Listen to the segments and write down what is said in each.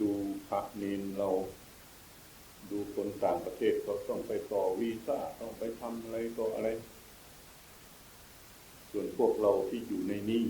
ดูพระเนนเรา ดูคนต่างประเทศเขาต้องไปต่อวีซ่าต้องไปทำอะไรต่ออะไร ส่วนพวกเราที่อยู่ในนี้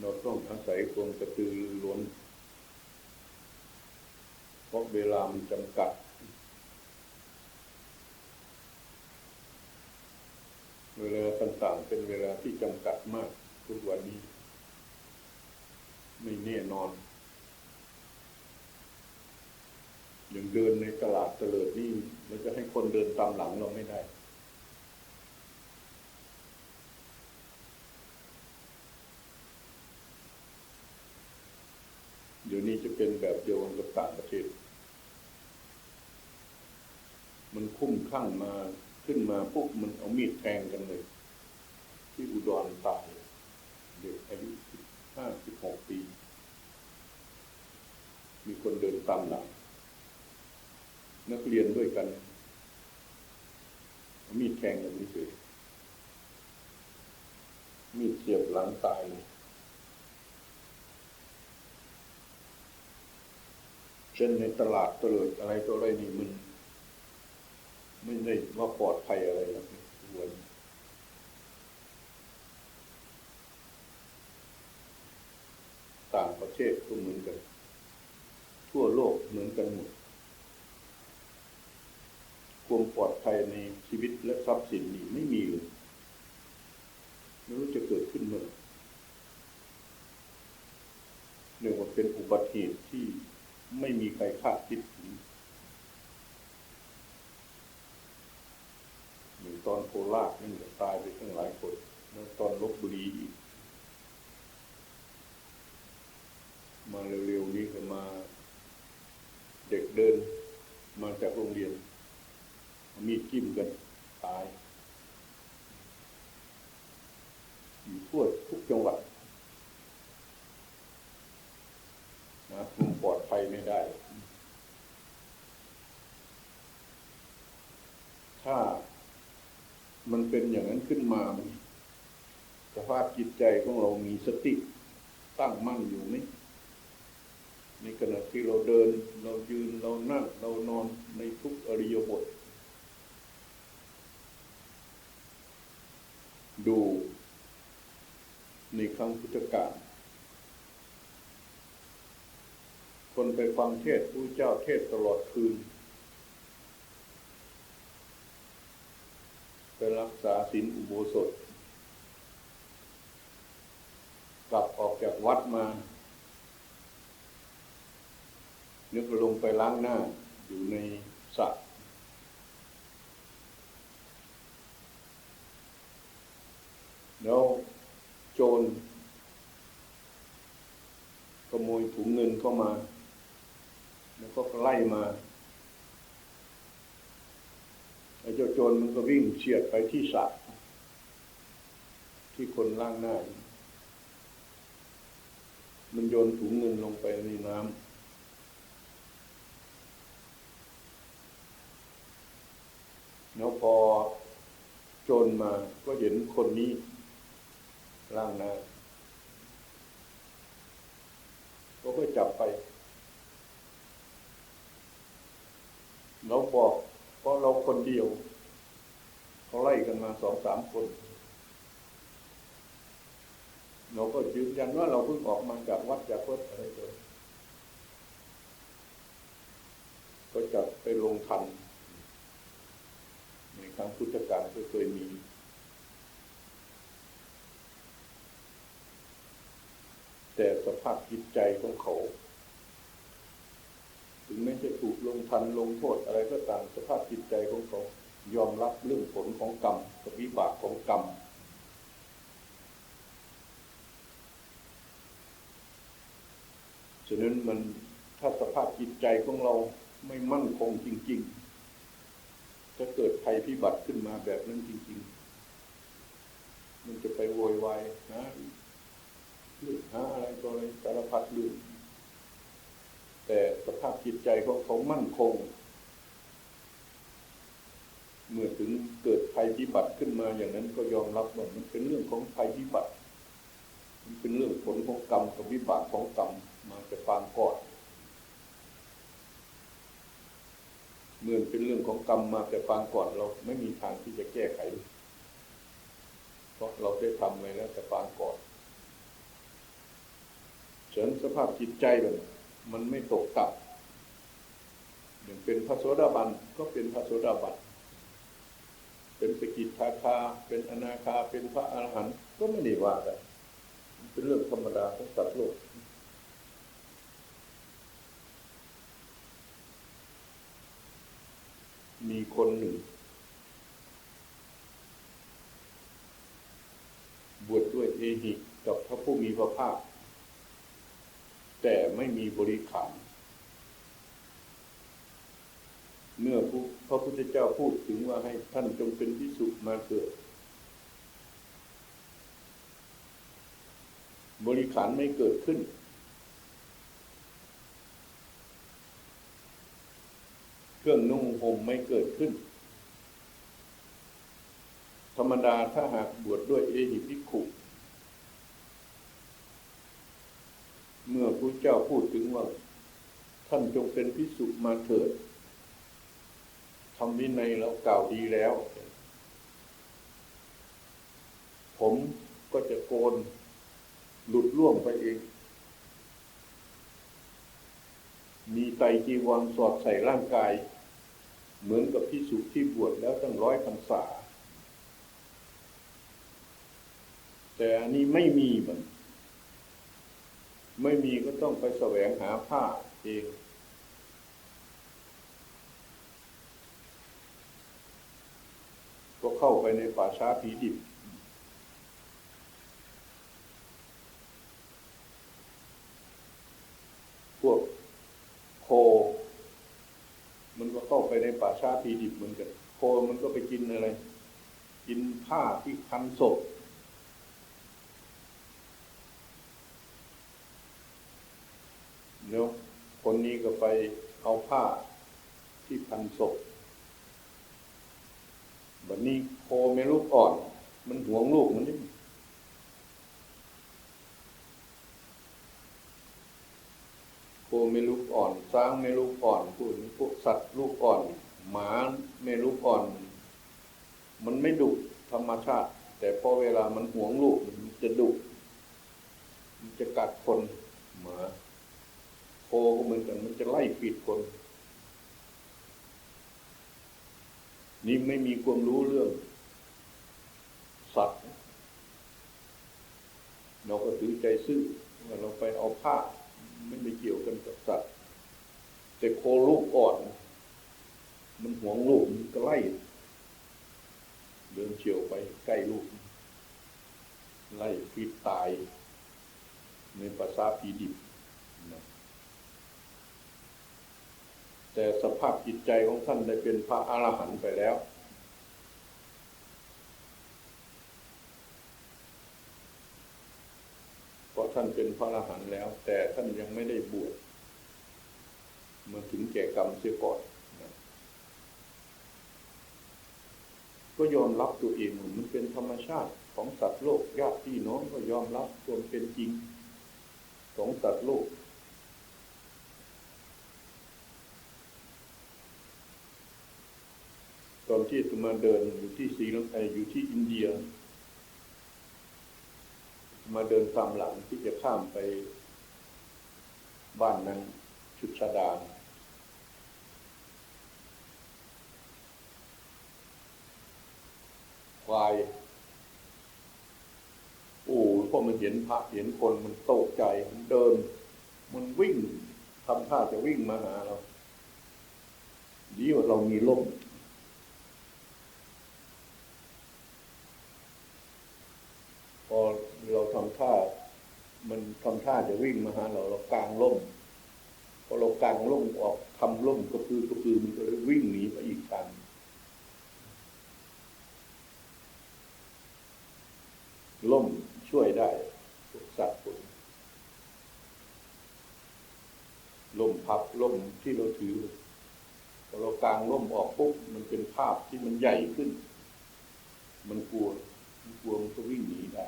เราต้องอาศัยความกระตือรือร้นเพราะเวลามันจำกัด เวลาต่างๆเป็นเวลาที่จำกัดมากทุกวันนี้ ไม่แน่นอนอย่างเดินในตลาดเตลิดนี่เราจะให้คนเดินตามหลังเราไม่ได้ เดี๋ยวนี้จะเป็นแบบเดียวกันกับต่างประเทศ มันคุ้มข้างมาขึ้นมาปุ๊บมันเอามีดแทงกันเลย ที่อุดรตายเด็กอายุ ห้าสิบหกปี มีคนเดินตามหลังนักเรียนด้วยกัน มีดแทงกันเฉยมีดเสียบหลังตายเลยเช่นในตลาดตลิดอะไรตัวอะไรนี่มัน ไม่ได้ว่าปลอดภัยอะไรนะทุกวันต่างประเท ศก็เหมือนกัน ทั่วโลกเหมือนกันหมดความปลอดภัยในชีวิตและทรัพย์สินนี่ไม่มีเลยไม่รู้จะเกิดขึ้นเมื่อไหร่เรียกว่าเป็นอุบัติเหตุที่ไม่มีใครคาดคิดถึงหนึ่งตอนโคราชนี่ก็ตายไปตั้งหลายคนแล้วตอนลบบุรีอีก มาเร็วๆนี้ก็มา เด็กเดิน มา จากโรงเรียน มีดจิ้มกันตายอยู่ทั่วทุกจังหวัดนะคุมปลอดภัยไม่ได้ ถ้ามันเป็นอย่างนั้นขึ้นมามันสภาพจิตใจของเรามีสติตั้งมั่นอยู่ไหม ในขณะที่เราเดินเรายืนเรานั่งเรานอนในทุกอริยบท ดูในครั้งพุทธกาลคนไปฟังเทศผู้เจ้าเทศตลอดคืน ไปรักษาศีลอุโบสถ กลับออกจากวัดมา นึกลงไปล้างหน้าอยู่ในสระแล้วโจรขโมยถุงเงินเข้ามา แล้วก็ไล่มาไอ้เจ้าโจรมันก็วิ่งเฉียดไปที่สระที่คนล่างหน้า มันโยนถุงเงินลงไปในน้ำ แล้วพอจรมาก็เห็นคนนี้ล่างหน้าก็ก็จับไป เราบอกเพราะเราคนเดียว เขาไล่กันมาสองสามคน เราก็ยืนยันว่าเราเพิ่งออกมาจากวัดจากวัดอะไรเลยก็จับไปลงทัน ครั้งพุทธกาลก็เคยมีแต่สภาพจิตใจของเขา ถึงแม้จะถูกลงทันลงโทษอะไรก็ตามสภาพจิตใจของเขา ยอมรับเรื่องผลของกรรมกับวิบากของกรรม ฉะนั้นมันถ้าสภาพจิตใจของเราไม่มั่นคงจริง ๆ จะเกิดภัยพิบัติขึ้นมาแบบนั้นจริง ๆ มันจะไปโวยวายนะเรื่องหาอะไรตัวอะไรสารพัดเรื่องแต่สภาพจิตใจของเขามั่นคง เมื่อถึงเกิดภัยพิบัติขึ้นมาอย่างนั้นก็ยอมรับว่ามันเป็นเรื่องของภัยพิบัติ มันเป็นเรื่องผลของกรรมกับวิบากของกรรมมาแต่ปางก่อน เมื่อเป็นเรื่องของกรรมมาแต่ปางก่อนเราไม่มีทางที่จะแก้ไข เพราะเราได้ทำไว้แล้วแต่ปางก่อนฉินสภาพจิตใจแบบมันไม่ตกต่ำอย่างเป็นพระโสดาบันก็เป็นพระโสดาบันเป็นสกิทาคา เป็นอนาคาเป็นพระอรหันต์ก็ไม่ได้ว่าอะไรเป็นเรื่องธรรมดาของสัตว์โลก มีคนหนึ่ง บวชดด้วยเอหิกับพระผู้มีพระภาค แต่ไม่มีบริขารเมื่อพระพุทธเจ้าพูดถึงว่าให้ท่านจงเป็นพิสุมาเกิด บริขารไม่เกิดขึ้น เครื่องนุ่งห่มไม่เกิดขึ้น ธรรมดาถ้าหากบวชดด้วยเอหิภิขุเมื่อพระเจ้าพูดถึงว่า ท่านจงเป็นพิสุมาเถิดทำวินัยเรากล่าวดีแล้ว ผมก็จะโกนหลุดล่วงไปเอง มีไตจีวรสอดใส่ร่างกาย เหมือนกับพิสุที่บวชแล้วตั้งร้อยพรรษา แต่อันนี้ไม่มีมัน ไม่มีก็ต้องไปแสวงหาผ้าเองก็เข้าไปในป่าช้าผีดิบ พวกโค มันก็เข้า ไปในป่าชาผีดิบเหมือนกัน โคมันก็ไปกินอะไร กินผ้าที่คันศพเนาะคนนี้ก็ไปเอาผ้าที่พันศพแบบนี้โคไม่ลูกอ่อน มันหวงลูกมันนี่ โคไม่ลูกอ่อนช้างไม่ลูกอ่อนพวกนี้พวกสัตว์ลูกอ่อน หมาไม่ลูกอ่อน มันไม่ดุธรรมชาติ แต่พอเวลามันหวงลูกมันจะดุมันจะกัดคนหมาโคก็เหมือนกันมันจะไล่ปิดคน นี่ไม่มีความรู้เรื่อง สัตว์ เราก็ถือใจซื่อว่าเราไปเอาผ้า ไม่ได้เกี่ยวกันกับสัตว์แต่โคลูกอ่อน มันหวงลูกมันก็ไล่เดินเฉียวไปใกล้ลูก ไล่ปิดตาย ในภาษาผีดิบนะแต่สภาพจิตใจของท่านได้เป็นพระอรหันต์ไปแล้ว เพ ระท่านเป็นพระอรหันต์แล้ว แต่ท่านยังไม่ได้บวชมาถึงแก่กรรมเสียก่อนนะก็ยอมรับตัวเองมันเป็นธรรมชาติของสัตว์โลกญาติพี่น้องก็ยอมรับความเป็นจริงของสัตว์โลก ตอนที่จะมาเดินอยู่ที่ศรีลังกาอยู่ที่อินเดีย มาเดินตามหลังที่จะข้ามไปบ้านนางชุดชาดานควายโอ้พอมันเห็นพระเห็นคนมันตกใจมันเดิน มันวิ่งทำท่าจะวิ่งมาหาเรา ดีว่าเรามีล่ม พอเราทำท่า มันทำท่าจะวิ่งมาหาเราเรากางล่มพอเรากางล่มออกทำล่มก็คือก็คือมันก็เลยวิ่งหนีไปอีกทางล่มช่วยได้พวกสัตว์พวกนี้ล่มพับล่มที่เราถือพอเรากางล่มออกปุ๊บมันเป็นภาพที่มันใหญ่ขึ้น มันกลัวมันกลัวมันก็วิ่งหนีได้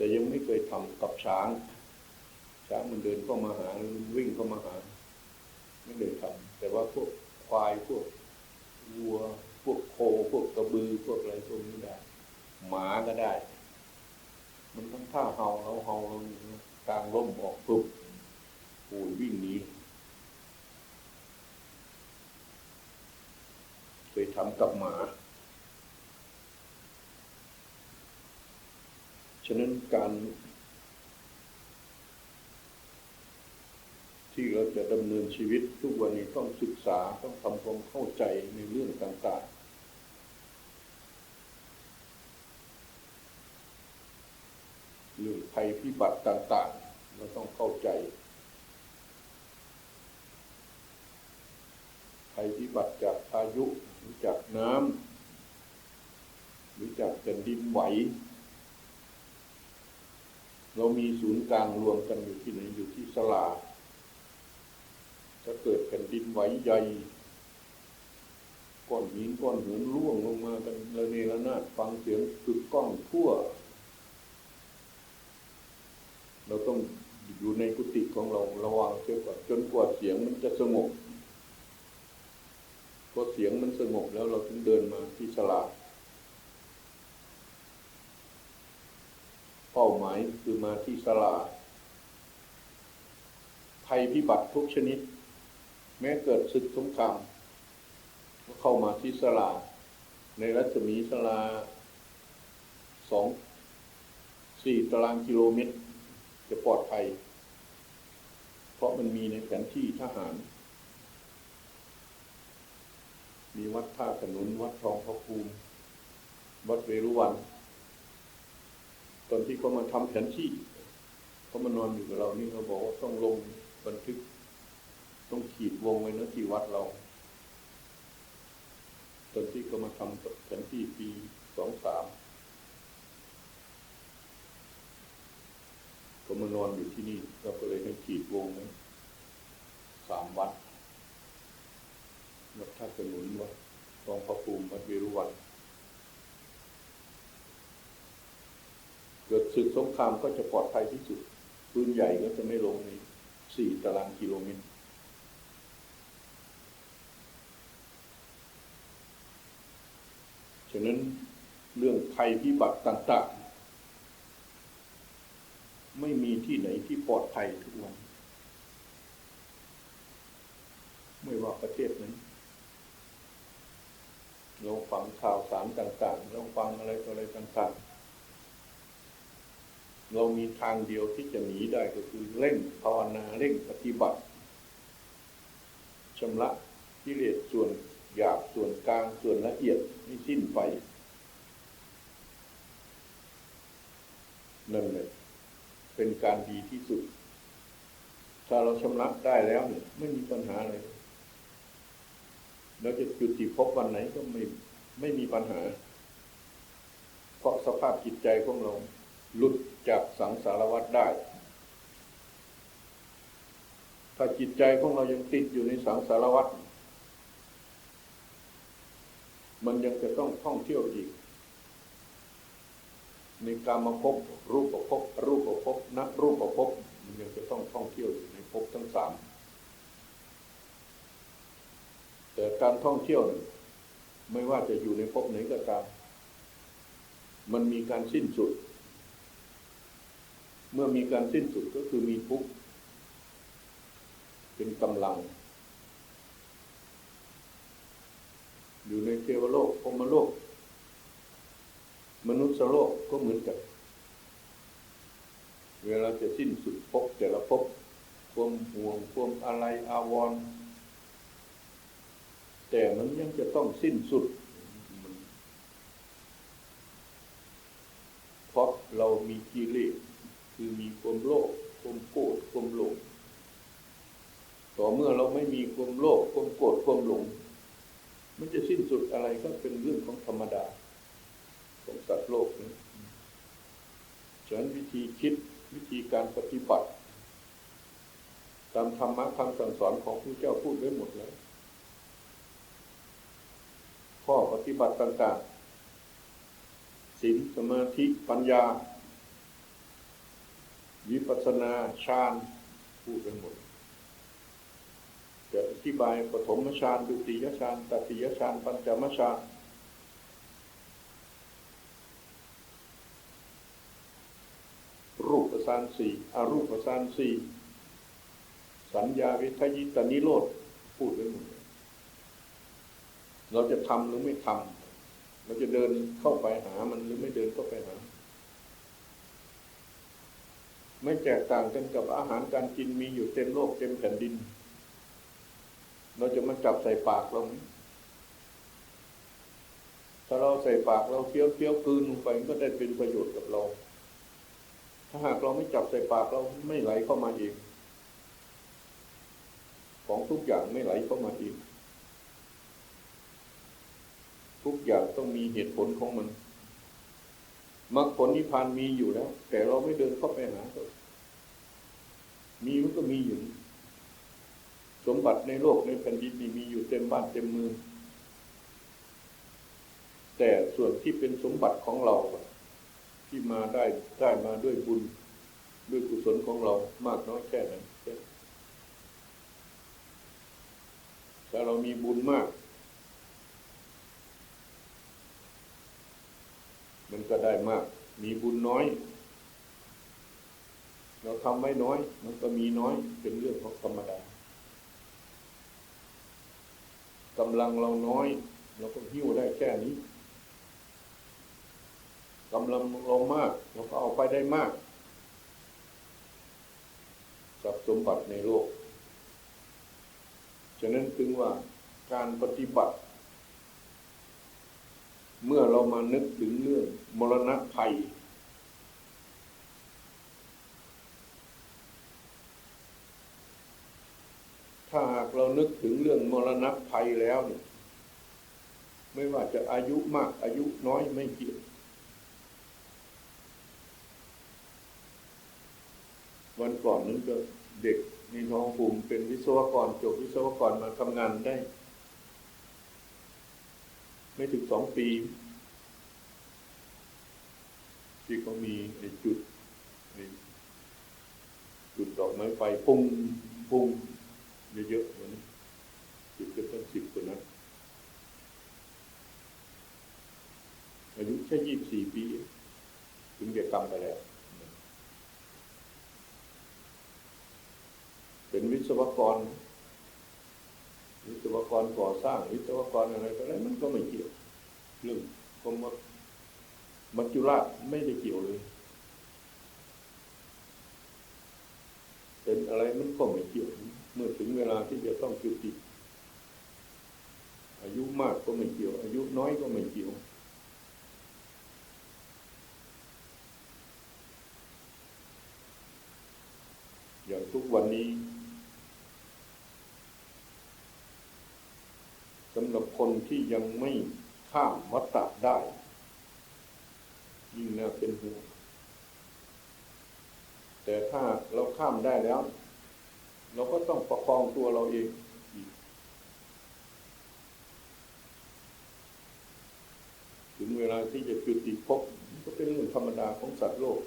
แต่ยังไม่เคยทำกับช้าง ช้างมันเดินเข้ามาหามันวิ่งเข้ามาหา ไม่เคยทำแต่ว่าพวกควายพวกวัว พวกโคพวกกระบือพวกอะไรพวกนี้ได้ หมาก็ได้ มันต้องท่าเห่าเราเห่าเรากลางร่มออกปุ๊บโอ้ยวิ่งหนีเคยทำกับหมา ฉะนั้นการที่เราจะดำเนินชีวิตทุกวันนี้ต้องศึกษาต้องทำความเข้าใจในเรื่องต่างๆเรื่องภัยพิบัติต่าง ๆ เราต้องเข้าใจภัยพิบัติจากพายุหรือจากน้ำหรือจากแผ่นดินไหว เรามีศูนย์กลางรวมกันอยู่ที่ไหนอยู่ที่สลาถ้าเกิดแผ่นดินไหวใหญ่ก้อนหินก้อนหินร่วงลงมากันระเนระนาดฟังเสียงกึกก้องทั่ว เราต้องอยู่ในกุฏิของเราระวังเสียก่อนจนกว่าเสียงมันจะสงบพอเสียงมันสงบแล้วเราถึงเดินมาที่สลาเป้าหมายคือมาที่สลาภัยพิบัติทุกชนิด แม้เกิดศึกสงครามก็เข้ามาที่สลาในรัศมีสลาสองสี่ตารางกิโลเมตร จะปลอดภัย เพราะมันมีในแผนที่ทหาร มีวัดท่าขนุน วัดทองพระภูมิ วัดเวรุวัน ตอนที่เขามาทำแผนที่เขามานอนอยู่กับเรานี่เขาบอกว่าต้องลงบันทึก ต้องขีดวงไว้นะที่วัดเรา ตอนที่เขามาทำแผนที่ปีสองสามก็มานอนอยู่ที่นี่เราก็เลยให้ขีดวงไว้สามวัดวัดท่าขนุนวัดทองพระภูมิวัดเวรุวัน เกิดศึกสงครามก็จะปลอดภัยที่สุดปืนใหญ่ก็จะไม่ลงในสี่ตารางกิโลเมตรฉะนั้นเรื่องภัยพิบัติต่าง ๆ ไม่มีที่ไหนที่ปลอดภัยทุกวัน ไม่ว่าประเทศนั้นเราฟังข่าวสารต่างๆเราฟังอะไรต่ออะไรต่าง ๆ เรามีทางเดียวที่จะหนีได้ก็คือเร่งภาวนาเร่งปฏิบัติชำระกิเลสส่วนหยาบส่วนกลางส่วนละเอียดให้สิ้นไปนั่นเลยเป็นการดีที่สุด ถ้าเราชำระได้แล้วเนี่ยไม่มีปัญหาเลยเราจะจุดติพบวันไหนก็ไม่ไม่มีปัญหา เพราะสภาพจิตใจของเราหลุด จากสังสารวัฏได้ ถ้าจิตใจของเรายังติดอยู่ในสังสารวัฏมันยังจะต้องท่องเที่ยวอีก ในการมาพบรูปประพบรูปประพบนักรูปประพบมันยังจะต้องท่องเที่ยวอยู่ในภพทั้งสามแต่การท่องเที่ยวไม่ว่าจะอยู่ในภพไหนก็ตาม มันมีการสิ้นสุด เมื่อมีการสิ้นสุดก็คือมีทุกข์เป็นกำลัง อยู่ในเทวโลกพมโลก มนุษย์โลกก็เหมือนกัน เวลาจะสิ้นสุดภพแต่ละภพความห่วงความอะไรอาวรณ์แต่มันยังจะต้องสิ้นสุดเพราะเรามีกิเลส คือมีความโลภความโกรธความหลงต่อเมื่อเราไม่มีความโลภความโกรธความหลง มันจะสิ้นสุดอะไรก็เป็นเรื่องของธรรมดาของสัตว์โลกนี้ฉะนั้นวิธีคิดวิธีการปฏิบัติ ตามธรรมะคำสั่งสอนของพระเจ้าพูดไว้หมดแล้วข้อปฏิบัติต่างๆศีลสมาธิปัญญา วิปัสนาฌานพูดกันหมดจะอธิบายปฐมฌานดุติยฌานตติยฌานปัญจมฌานรูปฌานสี่อรูปฌานสี่สัญญาวิทยิตานิโรธพูดกันหมดเราจะทำหรือไม่ทำเราจะเดินเข้าไปหามันหรือไม่เดินเข้าไปหา ไม่แตกต่างกันกับอาหารการกินมีอยู่เต็มโลกเต็มแผ่นดิน เราจะมาจับใส่ปากเราไหมถ้าเราใส่ปากเราเคี้ยวเคี้ยวกลืนลงไปก็ได้เป็นประโยชน์กับเรา ถ้าหากเราไม่จับใส่ปากเราไม่ไหลเข้ามาเองของทุกอย่างไม่ไหลเข้ามาเองทุกอย่างต้องมีเหตุผลของมัน มรรคผลนิพพานมีอยู่แล้ว แต่เราไม่เดินเข้าไปหาก็มีมันก็มีอยู่ สมบัติในโลกในแผ่นดินนี่มีอยู่เต็มบ้านเต็มเมืองแต่ส่วนที่เป็นสมบัติของเรา ที่มาได้ได้มาด้วยบุญ ด้วยกุศลของเรามากน้อยแค่ไหนถ้าเรามีบุญมาก มันก็ได้มาก มีบุญน้อย เราทำไม่น้อย มันก็มีน้อยเป็นเรื่องของธรรมดากำลังเราน้อย เราก็หิ้วได้แค่นี้กำลังเรามาก เราก็เอาไปได้มากกับสมบัติในโลก ฉะนั้นถึงว่าการปฏิบัติ เมื่อเรามานึกถึงเรื่องมรณะภัย ถ้าหากเรานึกถึงเรื่องมรณะภัยแล้วเนี่ยไม่ว่าจะอายุมากอายุน้อยไม่เกี่ยววันก่อนนั้นก็เด็กในท้องภูมิเป็นวิศวกรจบวิศวกรมาทำงานได้ ไม่ถึงสองปี ที่เขามีไอ้จุดไอ้จุดดอกไม้ไฟพุ่งพุ่งเยอะๆเหมือนจุดก็ตั้งสิบกว่านั้นอายุแค่ยี่สิบสี่ปี ถึงจะกรรมไปแล้ว เป็นวิศวกร วิศวกรก่อสร้างวิศวกรอะไรก็อะไรมันก็ไม่เกี่ยวเรื่องกรมมัจจุราชไม่ได้เกี่ยวเลย เป็นอะไรมันก็ไม่เกี่ยวเมื่อถึงเวลาที่จะต้องจุติอายุมากก็ไม่เกี่ยว อายุน้อยก็ไม่เกี่ยวอย่างทุกวันนี้ หรับคนที่ยังไม่ข้ามวัฏฏะได้ ยิ่งน่าเป็นห่วงแต่ถ้าเราข้ามได้แล้ว เราก็ต้องประคองตัวเราเองถึงเวลาที่จะจุติภพก็เป็นเรื่องธรรมดาของสัตว์โลก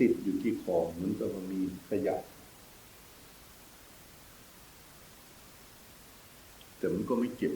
ติดอยู่ที่คอเหมือนก็มีขยะแต่มันก็ไม่เจ็บ